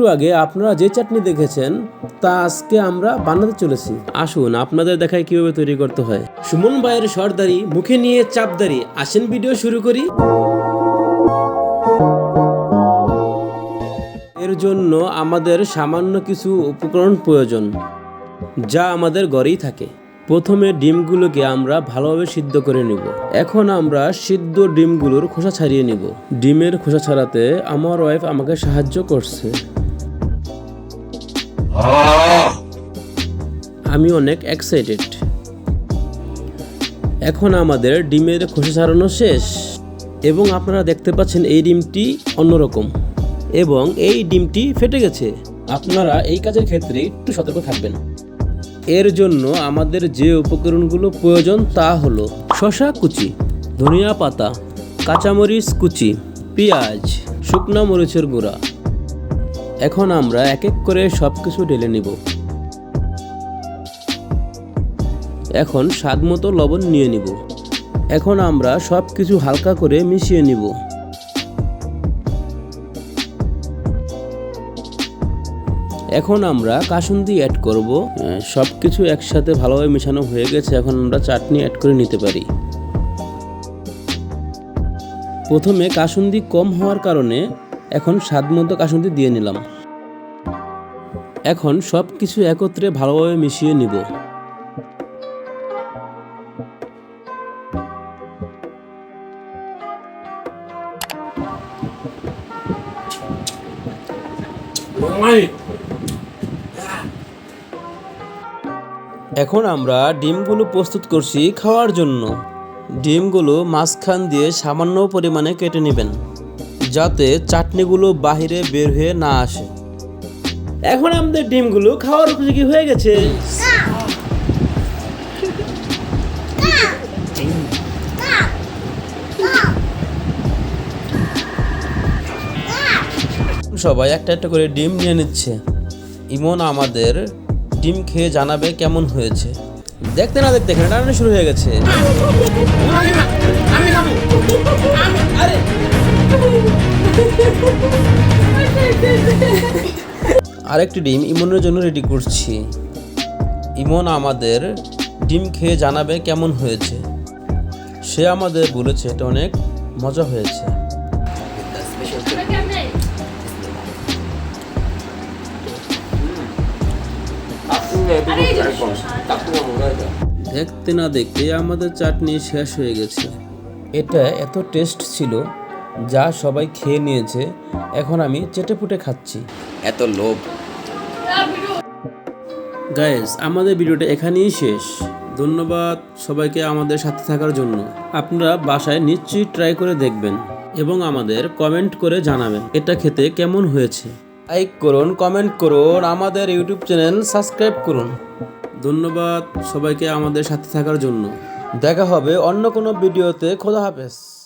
একটু আগে আপনারা যে চাটনি দেখেছেন, তা আজকে আমরা বানাতে চলেছি। আসুন আপনাদের দেখায় কীভাবে তৈরি করতে হয়। সুমন ভাইয়ের সর্দারি, মুখে নিয়ে চাপদারি। আসেন ভিডিও শুরু করি। এর জন্য আমাদের সামান্য কিছু উপকরণ প্রয়োজন, যা আমাদের ঘরেই থাকে। প্রথমে ডিমগুলোকে আমরা ভালোভাবে সিদ্ধ করে নিব। এখন আমরা সিদ্ধ ডিমগুলোর খোসা ছাড়িয়ে নিব। ডিমের খোসা ছাড়াতে আমার ওয়াইফ আমাকে সাহায্য করছে। আমি অনেক এক্সাইটেড এখন আমাদের ডিমের খোসা ছাড়ানো শেষ, এবং আপনারা দেখতে পাচ্ছেন এই ডিমটি অন্যরকম, এবং এই ডিমটি ফেটে গেছে। আপনারা এই কাজের ক্ষেত্রে একটু সতর্ক থাকবেন। এর জন্য আমাদের যে উপকরণগুলো প্রয়োজন তা হলো শশা কুচি, ধনিয়া পাতা, কাঁচামরিচ কুচি, পেঁয়াজ, শুকনো মরিচের গুঁড়া এখন আমরা এক এক করে সব কিছু ঢেলে নিব। এখন স্বাদ মতো লবণ নিয়ে নিব। এখন আমরা সব কিছু হালকা করে মিশিয়ে নিব। এখন আমরা কাসুন্দি অ্যাড করব। সব কিছু একসাথে ভালোভাবে মেশানো হয়ে গেছে, এখন আমরা চাটনি অ্যাড করে নিতে পারি। প্রথমে কাসুন্দি কম হওয়ার কারণে এখন স্বাদ মতো কাসুন্দি দিয়ে নিলাম। এখন সব কিছু একত্রে ভালোভাবে মিশিয়ে নিব। এখন আমরা ডিমগুলো প্রস্তুত করছি খাওয়ার জন্য। ডিমগুলো মাঝখান দিয়ে সামান্য পরিমাণে কেটে নেবেন। যাতে চাটনিগুলো বাহিরে বের হয়ে না আসে। এখন আমাদের ডিমগুলো খাওয়ার উপযোগী হয়ে গেছে। সবাই একটা একটা করে ডিম নিয়ে নিচ্ছে। ইমন আমাদের ডিম খেয়ে জানাবে কেমন হয়েছে। দেখতে না দেখতে রান্না শুরু হয়ে গেছে। আরেকটি ডিম ইমনের জন্য রেডি করছি। ইমন আমাদের ডিম খেয়ে জানাবে কেমন হয়েছে। সে আমাদের বলেছে, এটা অনেক মজা হয়েছে। দেখতে না দেখতে আমাদের চাটনি শেষ হয়ে গেছে। এটা এত টেস্ট ছিল যা সবাই খেয়ে নিয়েছে এখন আমি চেটেপুটে খাচ্ছি। এত লোভ। গাইস আমাদের ভিডিওটা এখানেই শেষ। ধন্যবাদ সবাইকে আমাদের সাথে থাকার জন্য। আপনারা বাসায় নিশ্চয়ই ট্রাই করে দেখবেন এবং আমাদের কমেন্ট করে জানাবেন এটা খেতে কেমন হয়েছে। লাইক করুন কমেন্ট করুন আমাদের ইউটিউব চ্যানেল সাবস্ক্রাইব করুন। ধন্যবাদ সবাইকে আমাদের সাথে থাকার জন্য। দেখা হবে অন্য কোনো ভিডিওতে খোদা হাফেজ।